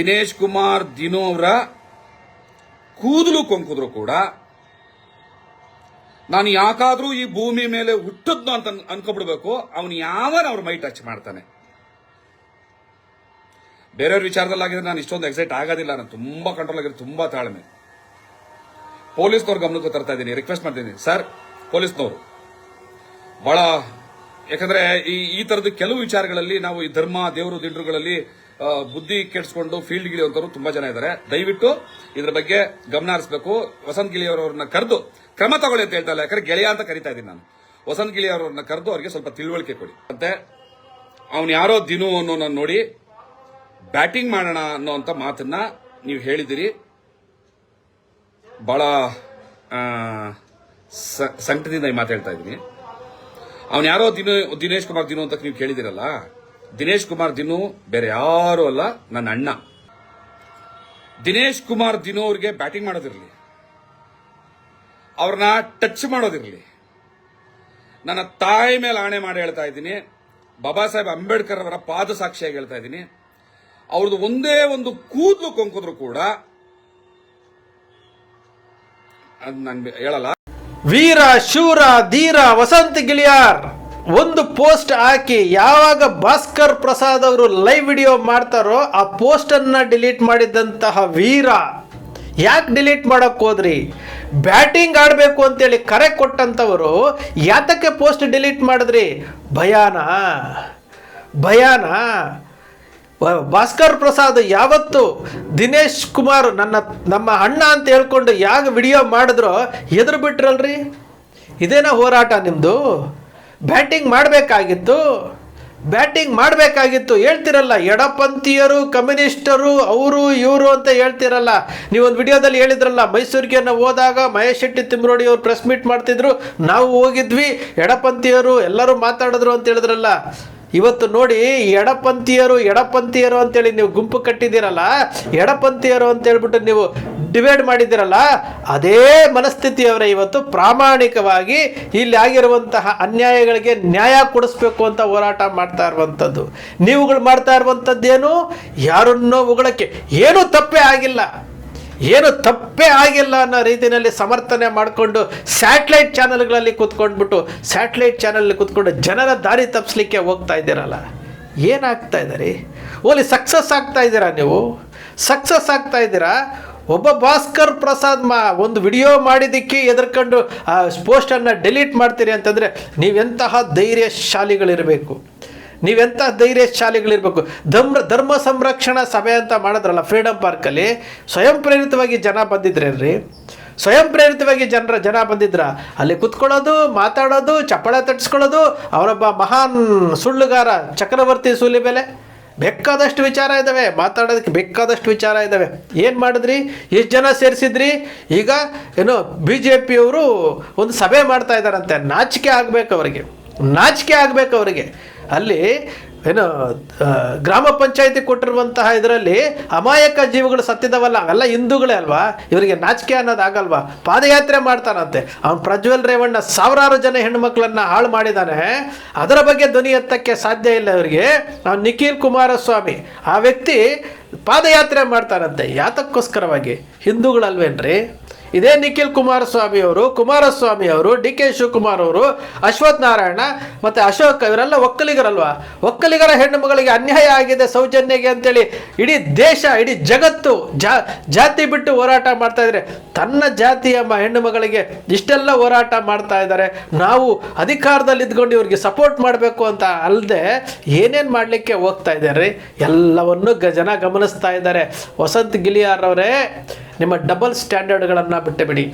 ದಿನೇಶ್ ಕುಮಾರ್ ದಿನೋ ಅವರ ಕೂದಲು ಕೊಂಕಿದ್ರು ಕೂಡ ನಾನು ಯಾಕಾದ್ರೂ ಈ ಭೂಮಿ ಮೇಲೆ ಹುಟ್ಟದ್ನು ಅಂತ ಅನ್- ಅನ್ಕೊಬಿಡ್ಬೇಕು. ಅವನು ಯಾವನ ಅವ್ರ ಮೈ ಟಚ್ ಮಾಡ್ತಾನೆ. ಬೇರೆಯವ್ರ ವಿಚಾರದಲ್ಲಿ ಆಗಿದ್ರೆ ನಾನು ಇಷ್ಟೊಂದು ಎಕ್ಸೈಟ್ ಆಗೋದಿಲ್ಲ. ನಾನು ತುಂಬಾ ಕಂಟ್ರೋಲ್ ಆಗಿರೋ ತುಂಬಾ ತಾಳ್ಮೆ. ಪೊಲೀಸ್ನವ್ರ ಗಮನಕ್ಕೆ ತರ್ತಾ ಇದ್ದೀನಿ. ರಿಕ್ವೆಸ್ಟ್ ಮಾಡ್ತೀನಿ. ಸರ್, ಪೊಲೀಸ್ನವರು. ಬಹಳ ಯಾಕಂದ್ರೆ ಈ ಈ ತರದ ಕೆಲವು ವಿಚಾರಗಳಲ್ಲಿ ನಾವು ಈ ಧರ್ಮ, ದೇವರು, ದಿಂಡ್ರುಗಳಲ್ಲಿ ಬುದ್ಧಿ ಕೆಡಿಸ್ಕೊಂಡು ಫೀಲ್ಡ್ ಗಿಳಿಯುವಂತವರು ತುಂಬಾ ಜನ ಇದ್ದಾರೆ ದಯವಿಟ್ಟು ಇದ್ರ ಬಗ್ಗೆ ಗಮನ ಹರಿಸಬೇಕು. ವಸಂತ್ ಗಿಳಿಯವರವ್ರನ್ನ ಕರೆದು ಕ್ರಮ ತಗೊಳ್ಳಿ ಅಂತ ಹೇಳ್ತಾ ಇಲ್ಲ. ಯಾಕಂದ್ರೆ ಗೆಳೆಯ ಅಂತ ಕರಿತಾ ಇದ್ದೀನಿ ನಾನು. ವಸಂತ ಗಿಳಿಯವರವ್ರನ್ನ ಕರೆದು ಅವರಿಗೆ ಸ್ವಲ್ಪ ತಿಳುವಳಿಕೆ ಕೊಡಿ. ಮತ್ತೆ ಅವನು ಯಾರೋ ದಿನು ಅನ್ನೋನ ನೋಡಿ ಬ್ಯಾಟಿಂಗ್ ಮಾಡೋಣ ಅನ್ನೋಂಥ ಮಾತನ್ನ ನೀವು ಹೇಳಿದಿರಿ. ಬಹಳ ಸಂಕಟದಿಂದ ಈ ಮಾತು ಹೇಳ್ತಾ ಇದ್ದೀನಿ. ಅವನು ಯಾರೋ ದಿನ, ದಿನೇಶ್ ಕುಮಾರ್ ದಿನು ಅಂತ ನೀವು ಕೇಳಿದಿರಲ್ಲ? ದಿನೇಶ್ ಕುಮಾರ್ ದಿನು ಬೇರೆ ಯಾರು ಅಲ್ಲ, ನನ್ನ ಅಣ್ಣ. ದಿನೇಶ್ ಕುಮಾರ್ ದಿನು ಅವ್ರಿಗೆ ಬ್ಯಾಟಿಂಗ್ ಮಾಡೋದಿರಲಿ. ಅವ್ರನ್ನ ಟಚ್ ಮಾಡೋದಿರಲಿ. ನನ್ನ ತಾಯಿ ಮೇಲೆ ಆಣೆ ಮಾಡಿ ಹೇಳ್ತಾ ಇದ್ದೀನಿ. ಬಾಬಾ ಸಾಹೇಬ್ ಅಂಬೇಡ್ಕರ್ ಅವರ ಪಾದ ಸಾಕ್ಷಿಯಾಗಿ ಹೇಳ್ತಾ ಇದ್ದೀನಿ. ಅವ್ರದ್ದು ಒಂದೇ ಒಂದು ಕೂದಲು ಕೊಂಕಿದ್ರು ಕೂಡ ನಂಗೆ ಹೇಳಲ್ಲ. ವೀರ, ಶೂರ, ಧೀರ, ವಸಂತ ಗಿಳಿಯಾರ್. ಒಂದು ಪೋಸ್ಟ್ ಹಾಕಿ ಯಾವಾಗ ಭಾಸ್ಕರ್ ಪ್ರಸಾದ್ ಅವರು ಲೈವ್ ವಿಡಿಯೋ ಮಾಡ್ತಾರೋ ಆ ಪೋಸ್ಟ್ ಅನ್ನ ಡಿಲೀಟ್ ಮಾಡಿದಂತಹ ವೀರ. ಯಾಕೆ ಡಿಲೀಟ್ ಮಾಡಕ್ ಹೋದ್ರಿ? ಬ್ಯಾಟಿಂಗ್ ಆಡಬೇಕು ಅಂತೇಳಿ ಕರೆ ಕೊಟ್ಟಂಥವರು ಯಾತಕ್ಕೆ ಪೋಸ್ಟ್ ಡಿಲೀಟ್ ಮಾಡಿದ್ರಿ? ಭಯಾನ? ಭಯಾನ? ಭಾಸ್ಕರ್ ಪ್ರಸಾದ್ ಯಾವತ್ತು ದಿನೇಶ್ ಕುಮಾರ್ ನನ್ನ, ನಮ್ಮ ಅಣ್ಣ ಅಂತ ಹೇಳ್ಕೊಂಡು ಯಾವ ವಿಡಿಯೋ ಮಾಡಿದ್ರೋ ಎದುರು ಬಿಟ್ರಲ್ರಿ? ಇದೇನಾ ಹೋರಾಟ ನಿಮ್ಮದು ಬ್ಯಾಟಿಂಗ್ ಮಾಡಬೇಕಾಗಿತ್ತು ಬ್ಯಾಟಿಂಗ್ ಮಾಡಬೇಕಾಗಿತ್ತು. ಹೇಳ್ತಿರಲ್ಲ, ಎಡಪಂಥೀಯರು, ಕಮ್ಯುನಿಸ್ಟರು, ಅವರು, ಇವರು ಅಂತ ಹೇಳ್ತಿರಲ್ಲ. ನೀವೊಂದು ವಿಡಿಯೋದಲ್ಲಿ ಹೇಳಿದ್ರಲ್ಲ ಮೈಸೂರಿಗೆ ನಾವು ಹೋದಾಗ ಮಹೇಶ್ ಶೆಟ್ಟಿ ತಿಮ್ರೋಡಿ ಅವರು ಪ್ರೆಸ್ ಮೀಟ್ ಮಾಡ್ತಿದ್ರು. ನಾವು ಹೋಗಿದ್ವಿ, ಎಡಪಂಥೀಯರು ಎಲ್ಲರೂ ಮಾತಾಡಿದ್ರು ಅಂತ ಹೇಳಿದ್ರಲ್ಲ. ಇವತ್ತು ನೋಡಿ ಎಡಪಂಥೀಯರು ಎಡಪಂಥೀಯರು ಅಂತೇಳಿ ನೀವು ಗುಂಪು ಕಟ್ಟಿದ್ದೀರಲ್ಲ, ಎಡಪಂಥೀಯರು ಅಂತ ಹೇಳ್ಬಿಟ್ಟು ನೀವು ಡಿವೈಡ್ ಮಾಡಿದ್ದೀರಲ್ಲ, ಅದೇ ಮನಸ್ಥಿತಿಯವರೇ ಇವತ್ತು. ಪ್ರಾಮಾಣಿಕವಾಗಿ ಇಲ್ಲಿ ಆಗಿರುವಂತಹ ಅನ್ಯಾಯಗಳಿಗೆ ನ್ಯಾಯ ಕೊಡಿಸ್ಬೇಕು ಅಂತ ಹೋರಾಟ ಮಾಡ್ತಾ ಇರುವಂಥದ್ದು. ನೀವುಗಳು ಮಾಡ್ತಾ ಇರುವಂಥದ್ದೇನು? ಯಾರನ್ನೋ ಉಗಳಕ್ಕೆ. ಏನೂ ತಪ್ಪೇ ಆಗಿಲ್ಲ. ಏನು ತಪ್ಪೇ ಆಗಿಲ್ಲ ಅನ್ನೋ ರೀತಿಯಲ್ಲಿ ಸಮರ್ಥನೆ ಮಾಡಿಕೊಂಡು ಸ್ಯಾಟ್ಲೈಟ್ ಚಾನಲ್ಗಳಲ್ಲಿ ಕೂತ್ಕೊಂಡ್ಬಿಟ್ಟು ಸ್ಯಾಟ್ಲೈಟ್ ಚಾನಲ್ ಕೂತ್ಕೊಂಡು ಜನರ ದಾರಿ ತಪ್ಪಿಸ್ಲಿಕ್ಕೆ ಹೋಗ್ತಾ ಇದ್ದೀರಲ್ಲ, ಏನಾಗ್ತಾ ಇದ್ದಾರೆ ಓಲಿ ಸಕ್ಸಸ್ ಆಗ್ತಾ ಇದ್ದೀರಾ ನೀವು? ಸಕ್ಸಸ್ ಆಗ್ತಾ ಇದ್ದೀರಾ? ಒಬ್ಬ ಭಾಸ್ಕರ್ ಪ್ರಸಾದ್ ಮಾ, ಒಂದು ವಿಡಿಯೋ ಮಾಡಿದ್ದಕ್ಕೆ ಎದುರ್ಕೊಂಡು ಆ ಪೋಸ್ಟನ್ನು ಡಿಲೀಟ್ ಮಾಡ್ತೀರಿ ಅಂತಂದರೆ ನೀವೆಂತಹ ಧೈರ್ಯಶಾಲಿಗಳಿರಬೇಕು. ನೀವೆಂಥ ಧೈರ್ಯಶಾಲಿಗಳಿರಬೇಕು? ಧರ್ಮ ಧರ್ಮ ಸಂರಕ್ಷಣಾ ಸಭೆ ಅಂತ ಮಾಡಿದ್ರಲ್ಲ ಫ್ರೀಡಮ್ ಪಾರ್ಕಲ್ಲಿ? ಸ್ವಯಂ ಪ್ರೇರಿತವಾಗಿ ಜನ ಬಂದಿದ್ರೇನ್ರಿ ಸ್ವಯಂ ಪ್ರೇರಿತವಾಗಿ ಜನರ, ಜನ ಬಂದಿದ್ರ? ಅಲ್ಲಿ ಕುತ್ಕೊಳ್ಳೋದು, ಮಾತಾಡೋದು, ಚಪ್ಪಳ ತಟ್ಟಿಸ್ಕೊಳ್ಳೋದು, ಅವರೊಬ್ಬ ಮಹಾನ್ ಸುಳ್ಳುಗಾರ, ಚಕ್ರವರ್ತಿ ಸೂಲಿಬೆಲೆ ಬೇಕಾದಷ್ಟು ವಿಚಾರ ಇದ್ದಾವೆ ಮಾತಾಡೋದಕ್ಕೆ ಬೇಕಾದಷ್ಟು ವಿಚಾರ ಇದ್ದಾವೆ ಏನು ಮಾಡಿದ್ರಿ? ಎಷ್ಟು ಜನ ಸೇರಿಸಿದ್ರಿ? ಈಗ ಏನು ಬಿ ಜೆ ಪಿಯವರು ಒಂದು ಸಭೆ ಮಾಡ್ತಾ ಇದ್ದಾರಂತೆ, ನಾಚಿಕೆ ಆಗಬೇಕು ಅವರಿಗೆ. ನಾಚಿಕೆ ಆಗಬೇಕು ಅವರಿಗೆ. ಅಲ್ಲಿ ಏನು ಗ್ರಾಮ ಪಂಚಾಯತಿ ಕೊಟ್ಟಿರುವಂತಹ ಇದರಲ್ಲಿ ಅಮಾಯಕ ಜೀವಗಳು ಸತ್ತಿದವಲ್ಲ, ಅವೆಲ್ಲ ಹಿಂದೂಗಳೇ ಅಲ್ವಾ? ಇವರಿಗೆ ನಾಚಿಕೆ ಅನ್ನೋದು ಆಗಲ್ವಾ? ಪಾದಯಾತ್ರೆ ಮಾಡ್ತಾನಂತೆ. ಅವ್ನು ಪ್ರಜ್ವಲ್ ರೇವಣ್ಣ ಸಾವಿರಾರು ಜನ ಹೆಣ್ಣುಮಕ್ಳನ್ನ ಹಾಳು ಮಾಡಿದಾನೆ. ಅದರ ಬಗ್ಗೆ ಧ್ವನಿ ಎತ್ತಕ್ಕೆ ಸಾಧ್ಯ ಇಲ್ಲ ಇವರಿಗೆ. ನಾವು ನಿಖಿಲ್ ಕುಮಾರಸ್ವಾಮಿ. ಆ ವ್ಯಕ್ತಿ ಪಾದಯಾತ್ರೆ ಮಾಡ್ತಾನಂತೆ. ಯಾತಕ್ಕೋಸ್ಕರವಾಗಿ? ಹಿಂದೂಗಳಲ್ವೇನ್ರಿ? ಇದೇ ನಿಖಿಲ್ ಕುಮಾರಸ್ವಾಮಿ ಅವರು ಕುಮಾರಸ್ವಾಮಿ ಅವರು, ಡಿ ಕೆ ಶಿವಕುಮಾರ್ ಅವರು, ಅಶ್ವಥ್ ನಾರಾಯಣ ಮತ್ತು ಅಶೋಕ್ ಇವರೆಲ್ಲ ಒಕ್ಕಲಿಗರಲ್ವಾ? ಒಕ್ಕಲಿಗರ ಹೆಣ್ಣು ಮಗಳಿಗೆ ಅನ್ಯಾಯ ಆಗಿದೆ ಸೌಜನ್ಯಗೆ ಅಂತೇಳಿ ಇಡೀ ದೇಶ, ಇಡೀ ಜಗತ್ತು ಜಾತಿ ಬಿಟ್ಟು ಹೋರಾಟ ಮಾಡ್ತಾ ಇದ್ದಾರೆ ತನ್ನ ಜಾತಿಯ ಹೆಣ್ಣು ಮಗಳಿಗೆ ಇಷ್ಟೆಲ್ಲ ಹೋರಾಟ ಮಾಡ್ತಾ ಇದ್ದಾರೆ. ನಾವು ಅಧಿಕಾರದಲ್ಲಿ ಇದ್ಕೊಂಡು ಇವ್ರಿಗೆ ಸಪೋರ್ಟ್ ಮಾಡಬೇಕು ಅಂತ ಅಲ್ಲದೆ ಏನೇನು ಮಾಡಲಿಕ್ಕೆ ಹೋಗ್ತಾ ಇದ್ದಾರೆ ಎಲ್ಲವನ್ನು ಜನ ಗಮನಿಸ್ತಾ ಇದ್ದಾರೆ. ವಸಂತ್ ಗಿಲಿಯಾರ್ ಅವರೇ ನಿಮ್ಮ ಡಬಲ್ ಸ್ಟ್ಯಾಂಡರ್ಡ್ಗಳನ್ನು ಬಿಟ್ಟುಬಿಡಿ.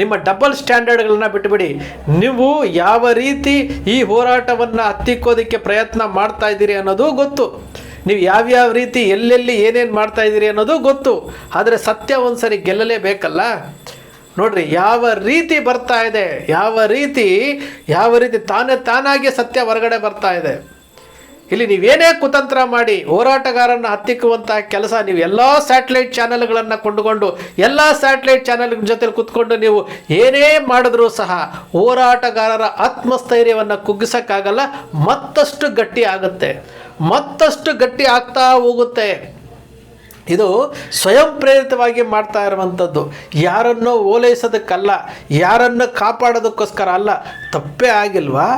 ನಿಮ್ಮ ಡಬಲ್ ಸ್ಟ್ಯಾಂಡರ್ಡ್ಗಳನ್ನು ಬಿಟ್ಟುಬಿಡಿ. ನೀವು ಯಾವ ರೀತಿ ಈ ಹೋರಾಟವನ್ನು ಹತ್ತಿಕ್ಕೋದಕ್ಕೆ ಪ್ರಯತ್ನ ಮಾಡ್ತಾ ಇದ್ದೀರಿ ಅನ್ನೋದು ಗೊತ್ತು. ನೀವು ಯಾವ್ಯಾವ ರೀತಿ ಎಲ್ಲೆಲ್ಲಿ ಏನೇನು ಮಾಡ್ತಾ ಇದ್ದೀರಿ ಅನ್ನೋದು ಗೊತ್ತು. ಆದರೆ ಸತ್ಯ ಒಂದ್ಸರಿ ಗೆಲ್ಲಲೇಬೇಕಲ್ಲ? ನೋಡ್ರಿ, ಯಾವ ರೀತಿ ಬರ್ತಾ ಇದೆ, ಯಾವ ರೀತಿ ಯಾವ ರೀತಿ ತಾನೇ ತಾನಾಗಿ ಸತ್ಯ ಹೊರಗಡೆ ಬರ್ತಾ ಇದೆ. ಇಲ್ಲಿ ನೀವೇನೇ ಕುತಂತ್ರ ಮಾಡಿ ಹೋರಾಟಗಾರನ ಹತ್ತಿಕ್ಕುವಂತಹ ಕೆಲಸ ನೀವು ಎಲ್ಲ ಸ್ಯಾಟಲೈಟ್ ಚಾನೆಲ್ಗಳನ್ನು ಕೊಂಡುಕೊಂಡು ಎಲ್ಲ ಸ್ಯಾಟಲೈಟ್ ಚಾನೆಲ್ ಜೊತೆ ಕುತ್ಕೊಂಡು ನೀವು ಏನೇ ಮಾಡಿದ್ರೂ ಸಹ ಹೋರಾಟಗಾರರ ಆತ್ಮಸ್ಥೈರ್ಯವನ್ನು ಕುಗ್ಗಿಸೋಕ್ಕಾಗಲ್ಲ, ಮತ್ತಷ್ಟು ಗಟ್ಟಿ ಆಗುತ್ತೆ. ಮತ್ತಷ್ಟು ಗಟ್ಟಿ ಆಗ್ತಾ ಹೋಗುತ್ತೆ. ಇದು ಸ್ವಯಂ ಪ್ರೇರಿತವಾಗಿ ಮಾಡ್ತಾ ಇರುವಂಥದ್ದು ಯಾರನ್ನು ಓಲೈಸೋದಕ್ಕಲ್ಲ, ಯಾರನ್ನು ಕಾಪಾಡೋದಕ್ಕೋಸ್ಕರ ಅಲ್ಲ, ತಪ್ಪೇ ಆಗಿಲ್ವಾ?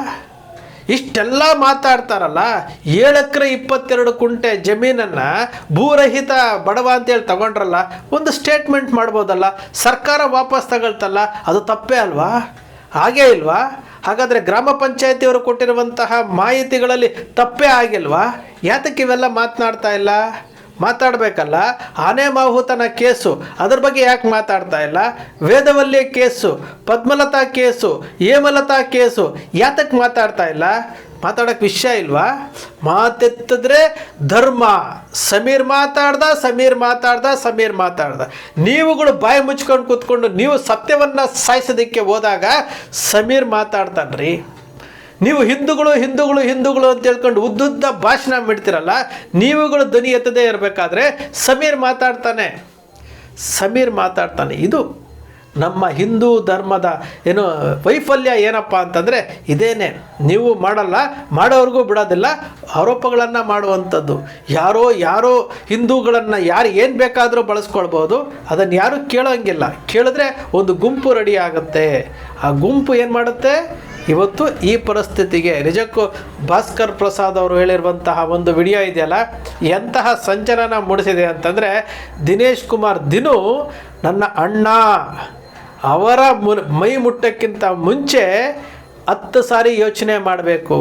ಇಷ್ಟೆಲ್ಲ ಮಾತಾಡ್ತಾರಲ್ಲ, ಏಳು ಎಕರೆ ಇಪ್ಪತ್ತೆರಡು ಕುಂಟೆ ಜಮೀನನ್ನು ಭೂರಹಿತ ಬಡವ ಅಂತೇಳಿ ತಗೊಂಡ್ರಲ್ಲ, ಒಂದು ಸ್ಟೇಟ್ಮೆಂಟ್ ಮಾಡ್ಬೋದಲ್ಲ, ಸರ್ಕಾರ ವಾಪಸ್ ತಗೊಳ್ತಲ್ಲ, ಅದು ತಪ್ಪೇ ಅಲ್ವಾ? ಹಾಗೇ ಇಲ್ವಾ? ಹಾಗಾದರೆ ಗ್ರಾಮ ಪಂಚಾಯತಿಯವರು ಕೊಟ್ಟಿರುವಂತಹ ಮಾಹಿತಿಗಳಲ್ಲಿ ತಪ್ಪೇ ಆಗಿಲ್ವಾ? ಯಾತಕ್ಕೆ ಇವೆಲ್ಲ ಮಾತನಾಡ್ತಾ ಇಲ್ಲ? ಮಾತಾಡಬೇಕಲ್ಲ? ಆನೆ ಮಾಹುತನ ಕೇಸು. ಅದ್ರ ಬಗ್ಗೆ ಯಾಕೆ ಮಾತಾಡ್ತಾ ಇಲ್ಲ? Vedavalli case, Padmalatha case, Hemalatha case ಯಾತಕ್ಕೆ ಮಾತಾಡ್ತಾ ಇಲ್ಲ? ಮಾತಾಡೋಕ್ಕೆ ವಿಷಯ ಇಲ್ವಾ? ಮಾತೆತ್ತಿದ್ರೆ ಧರ್ಮ. ಸಮೀರ್ ಮಾತಾಡ್ದ ಸಮೀರ್ ಮಾತಾಡ್ದ ಸಮೀರ್ ಮಾತಾಡ್ದ. ನೀವುಗಳು ಬಾಯಿ ಮುಚ್ಕೊಂಡು ಕೂತ್ಕೊಂಡು ನೀವು ಸತ್ಯವನ್ನು ಸಾಯಿಸೋದಕ್ಕೆ ಹೋದಾಗ ಸಮೀರ್ ಮಾತಾಡ್ತಾನ್ರಿ. ನೀವು ಹಿಂದೂಗಳು ಹಿಂದೂಗಳು ಹಿಂದೂಗಳು ಅಂತ ಹೇಳ್ಕೊಂಡು ಉದ್ದುದ್ದ ಭಾಷಣ ಬಿಡ್ತಿರಲ್ಲ ನೀವುಗಳು ಧ್ವನಿ ಎತ್ತದೇ ಇರಬೇಕಾದ್ರೆ ಸಮೀರ್ ಮಾತಾಡ್ತಾನೆ. ಸಮೀರ್ ಮಾತಾಡ್ತಾನೆ. ಇದು ನಮ್ಮ ಹಿಂದೂ ಧರ್ಮದ ಏನು ವೈಫಲ್ಯ ಏನಪ್ಪ ಅಂತಂದರೆ ಇದೇನೆ. ನೀವು ಮಾಡಲ್ಲ ಮಾಡೋರಿಗೂ ಬಿಡೋದಿಲ್ಲ, ಆರೋಪಗಳನ್ನು ಮಾಡುವಂಥದ್ದು. ಯಾರೋ ಯಾರೋ ಹಿಂದೂಗಳನ್ನು ಯಾರು ಏನು ಬೇಕಾದರೂ ಬಳಸ್ಕೊಳ್ಬೋದು, ಅದನ್ನು ಯಾರೂ ಕೇಳೋಂಗಿಲ್ಲ. ಕೇಳಿದ್ರೆ ಒಂದು ಗುಂಪು ರೆಡಿ ಆಗುತ್ತೆ. ಆ ಗುಂಪು ಏನು ಮಾಡುತ್ತೆ? ಇವತ್ತು ಈ ಪರಿಸ್ಥಿತಿಗೆ ನಿಜಕ್ಕೂ ಭಾಸ್ಕರ್ ಪ್ರಸಾದ್ ಅವರು ಹೇಳಿರುವಂತಹ ಒಂದು ವಿಡಿಯೋ ಇದೆಯಲ್ಲ? ಎಂತಹ ಸಂಚಲನ ಮೂಡಿಸಿದೆ ಅಂತಂದರೆ, ದಿನೇಶ್ ಕುಮಾರ್ ದಿನು ನನ್ನ ಅಣ್ಣ ಅವರ ಮು, ಮೈ ಮುಟ್ಟಕ್ಕಿಂತ ಮುಂಚೆ ಹತ್ತು ಸಾರಿ ಯೋಚನೆ ಮಾಡಬೇಕು.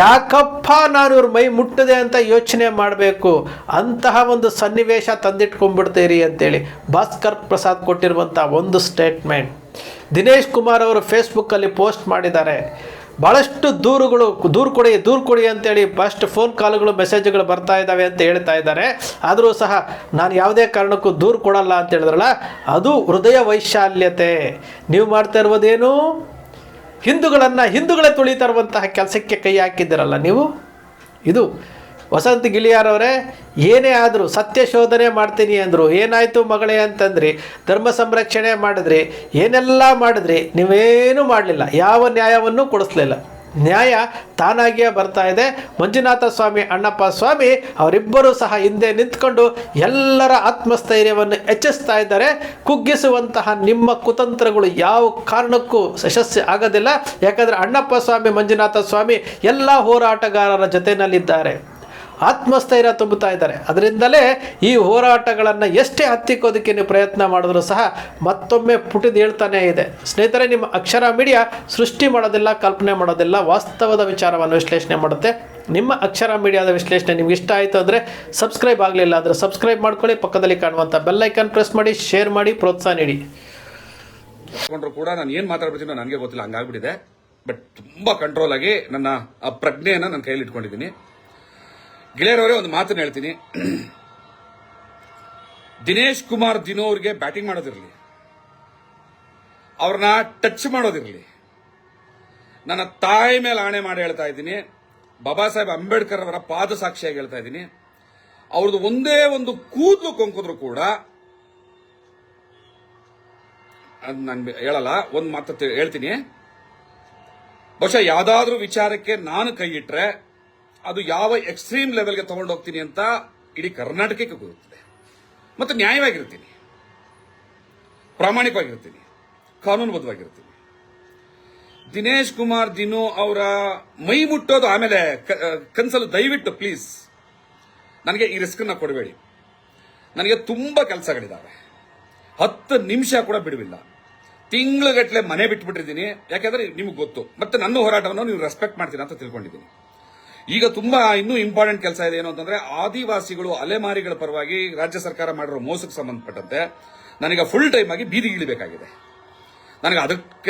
ಯಾಕಪ್ಪ ನಾನು ಇವ್ರ ಮೈ ಮುಟ್ಟದೆ ಅಂತ ಯೋಚನೆ ಮಾಡಬೇಕು? ಅಂತಹ ಒಂದು ಸನ್ನಿವೇಶ ತಂದಿಟ್ಕೊಂಡ್ಬಿಡ್ತೀರಿ ಅಂತೇಳಿ ಭಾಸ್ಕರ್ ಪ್ರಸಾದ್ ಕೊಟ್ಟಿರುವಂಥ ಒಂದು ಸ್ಟೇಟ್ಮೆಂಟ್ ದಿನೇಶ್ ಕುಮಾರ್ ಅವರು ಫೇಸ್ಬುಕ್ಕಲ್ಲಿ ಪೋಸ್ಟ್ ಮಾಡಿದ್ದಾರೆ. ಭಾಳಷ್ಟು ದೂರುಗಳು, ದೂರು ಕೊಡಿ ದೂರು ಕೊಡಿ ಅಂತೇಳಿ ಫಸ್ಟ್ ಫೋನ್ ಕಾಲ್ಗಳು ಮೆಸೇಜ್ಗಳು ಬರ್ತಾ ಇದ್ದಾವೆ ಅಂತ ಹೇಳ್ತಾ ಇದ್ದಾರೆ. ಆದರೂ ಸಹ ನಾನು ಯಾವುದೇ ಕಾರಣಕ್ಕೂ ದೂರು ಕೊಡಲ್ಲ ಅಂತ ಹೇಳಿದ್ರಲ್ಲ, ಅದು ಹೃದಯ ವೈಶಾಲ್ಯತೆ. ನೀವು ಮಾಡ್ತಾ ಇರುವುದೇನು ಹಿಂದೂಗಳನ್ನು ಹಿಂದೂಗಳೇ ಇರುವಂತಹ ಕೆಲಸಕ್ಕೆ ಕೈ ಹಾಕಿದ್ದೀರಲ್ಲ ನೀವು? ಇದು ವಸಂತ ಗಿಳಿಯಾರವರೇ, ಏನೇ ಆದರೂ ಸತ್ಯ ಶೋಧನೆ ಮಾಡ್ತೀನಿ ಅಂದರು, ಏನಾಯಿತು ಮಗಳೇ ಅಂತಂದ್ರಿ, ಧರ್ಮ ಸಂರಕ್ಷಣೆ ಮಾಡಿದ್ರಿ, ಏನೆಲ್ಲ ಮಾಡಿದ್ರಿ, ನೀವೇನೂ ಮಾಡಲಿಲ್ಲ, ಯಾವ ನ್ಯಾಯವನ್ನು ಕೊಡಿಸ್ಲಿಲ್ಲ. ನ್ಯಾಯ ತಾನಾಗಿಯೇ ಬರ್ತಾ ಇದೆ. ಮಂಜುನಾಥ ಸ್ವಾಮಿ, ಅಣ್ಣಪ್ಪ ಸ್ವಾಮಿ ಅವರಿಬ್ಬರೂ ಸಹ ಹಿಂದೆ ನಿಂತ್ಕೊಂಡು ಎಲ್ಲರ ಆತ್ಮಸ್ಥೈರ್ಯವನ್ನು ಹೆಚ್ಚಿಸ್ತಾ ಇದ್ದಾರೆ. ಕುಗ್ಗಿಸುವಂತಹ ನಿಮ್ಮ ಕುತಂತ್ರಗಳು ಯಾವ ಕಾರಣಕ್ಕೂ ಯಶಸ್ವಿ ಆಗೋದಿಲ್ಲ. ಯಾಕಂದರೆ ಅಣ್ಣಪ್ಪ ಸ್ವಾಮಿ, ಮಂಜುನಾಥ ಸ್ವಾಮಿ ಎಲ್ಲ ಹೋರಾಟಗಾರರ ಜೊತೆಯಲ್ಲಿದ್ದಾರೆ ಆತ್ಮಸ್ಥೈರ್ಯ ತುಂಬುತ್ತಾ ಇದ್ದಾರೆ. ಅದರಿಂದಲೇ ಈ ಹೋರಾಟಗಳನ್ನು ಎಷ್ಟೇ ಹತ್ತಿಕ್ಕೋದಕ್ಕೆ ನೀವು ಪ್ರಯತ್ನ ಮಾಡಿದ್ರು ಸಹ ಮತ್ತೊಮ್ಮೆ ಪುಟಿದು ಹೇಳ್ತಾನೇ ಇದೆ. ಸ್ನೇಹಿತರೆ, ನಿಮ್ಮ ಅಕ್ಷರ ಮೀಡಿಯಾ ಸೃಷ್ಟಿ ಮಾಡೋದಿಲ್ಲ, ಕಲ್ಪನೆ ಮಾಡೋದಿಲ್ಲ, ವಾಸ್ತವದ ವಿಚಾರವನ್ನು ವಿಶ್ಲೇಷಣೆ ಮಾಡುತ್ತೆ. ನಿಮ್ಮ ಅಕ್ಷರ ಮೀಡಿಯಾದ ವಿಶ್ಲೇಷಣೆ ನಿಮ್ಗೆ ಇಷ್ಟ ಆಯಿತು ಅಂದರೆ ಸಬ್ಸ್ಕ್ರೈಬ್ ಆಗಲಿಲ್ಲ ಅಂದರೆ ಸಬ್ಸ್ಕ್ರೈಬ್ ಮಾಡ್ಕೊಳ್ಳಿ. ಪಕ್ಕದಲ್ಲಿ ಕಾಣುವಂಥ ಬೆಲ್ಲೈಕನ್ ಪ್ರೆಸ್ ಮಾಡಿ, ಶೇರ್ ಮಾಡಿ, ಪ್ರೋತ್ಸಾಹ ನೀಡಿ. ಕೂಡ ನಾನು ಏನು ಮಾತಾಡ್ಬಿಡ್ತೀನೋ ನನಗೆ ಗೊತ್ತಿಲ್ಲ, ಹಂಗಾಗ್ಬಿಟ್ಟಿದೆ. ಬಟ್ ತುಂಬಾ ಕಂಟ್ರೋಲ್ ಆಗಿ ನನ್ನ ಆ ಪ್ರಜ್ಞೆಯನ್ನು ನನ್ನ ಕೈಯಲ್ಲಿ ಇಟ್ಕೊಂಡಿದ್ದೀನಿ. ಗೆಳೆಯರವರೇ, ಒಂದು ಮಾತನ್ನು ಹೇಳ್ತೀನಿ. ದಿನೇಶ್ ಕುಮಾರ್ ದಿನೋ ಅವ್ರಿಗೆ ಬ್ಯಾಟಿಂಗ್ ಮಾಡೋದಿರಲಿ. ಅವ್ರನ್ನ ಟಚ್ ಮಾಡೋದಿರಲಿ. ನನ್ನ ತಾಯಿ ಮೇಲೆ ಆಣೆ ಮಾಡಿ ಹೇಳ್ತಾ ಇದ್ದೀನಿ. ಬಾಬಾ ಸಾಹೇಬ್ ಅಂಬೇಡ್ಕರ್ ಅವರ ಪಾದ ಸಾಕ್ಷಿಯಾಗಿ ಹೇಳ್ತಾ ಇದ್ದೀನಿ. ಅವ್ರದ್ದು ಒಂದೇ ಒಂದು ಕೂದಲು ಕೊಂಕಿದ್ರು ಕೂಡ ಅದು ನಾನು ಹೇಳಲ್ಲ, ಒಂದು ಮಾತು ಹೇಳ್ತೀನಿ. ಬಹುಶಃ ಯಾವುದಾದ್ರೂ ವಿಚಾರಕ್ಕೆ ನಾನು ಕೈ ಇಟ್ರೆ ಅದು ಯಾವ ಎಕ್ಸ್ಟ್ರೀಮ್ ಲೆವೆಲ್ಗೆ ಹೋಗ್ತೀನಿ ಅಂತ ಇಡೀ ಕರ್ನಾಟಕಕ್ಕೆ ಗೊತ್ತಿದೆ. ಮತ್ತು ನ್ಯಾಯವಾಗಿರ್ತೀನಿ. ಪ್ರಾಮಾಣಿಕವಾಗಿರ್ತೀನಿ. ಕಾನೂನುಬದ್ಧವಾಗಿರ್ತೀನಿ. ದಿನೇಶ್ ಕುಮಾರ್ ದಿನು ಅವರ ಮೈ ಮುಟ್ಟೋದು ಆಮೇಲೆ ಕನ್ಸಲು ದಯವಿಟ್ಟು ಪ್ಲೀಸ್ ನನಗೆ ಈ ರಿಸ್ಕನ್ನ ಕೊಡಬೇಡಿ. ನನಗೆ ತುಂಬ ಕೆಲಸಗಳಿದ್ದಾವೆ ಹತ್ತು ನಿಮಿಷ ಕೂಡ ಬಿಡುವಿಲ್ಲ. ತಿಂಗಳುಗಟ್ಟಲೆ ಮನೆ ಬಿಟ್ಬಿಟ್ಟಿದ್ದೀನಿ. ಯಾಕೆಂದರೆ ನಿಮ್ಗೆ ಗೊತ್ತು. ಮತ್ತೆ ನನ್ನ ಹೋರಾಟವನ್ನು ನೀವು ರೆಸ್ಪೆಕ್ಟ್ ಮಾಡ್ತೀರಾ ಅಂತ ತಿಳ್ಕೊಂಡಿದ್ದೀನಿ. ಈಗ ತುಂಬಾ ಇನ್ನೂ ಇಂಪಾರ್ಟೆಂಟ್ ಕೆಲಸ ಇದೆ ಏನು ಅಂತಂದ್ರೆ ಆದಿವಾಸಿಗಳು ಅಲೆಮಾರಿಗಳ ಪರವಾಗಿ ರಾಜ್ಯ ಸರ್ಕಾರ ಮಾಡಿರೋ ಮೋಸಕ್ಕೆ ಸಂಬಂಧಪಟ್ಟಂತೆ ನನಗೆ ಫುಲ್ ಟೈಮ್ ಆಗಿ ಬೀದಿಗಿಳಿಬೇಕಾಗಿದೆ. ನನಗೆ ಅದಕ್ಕೆ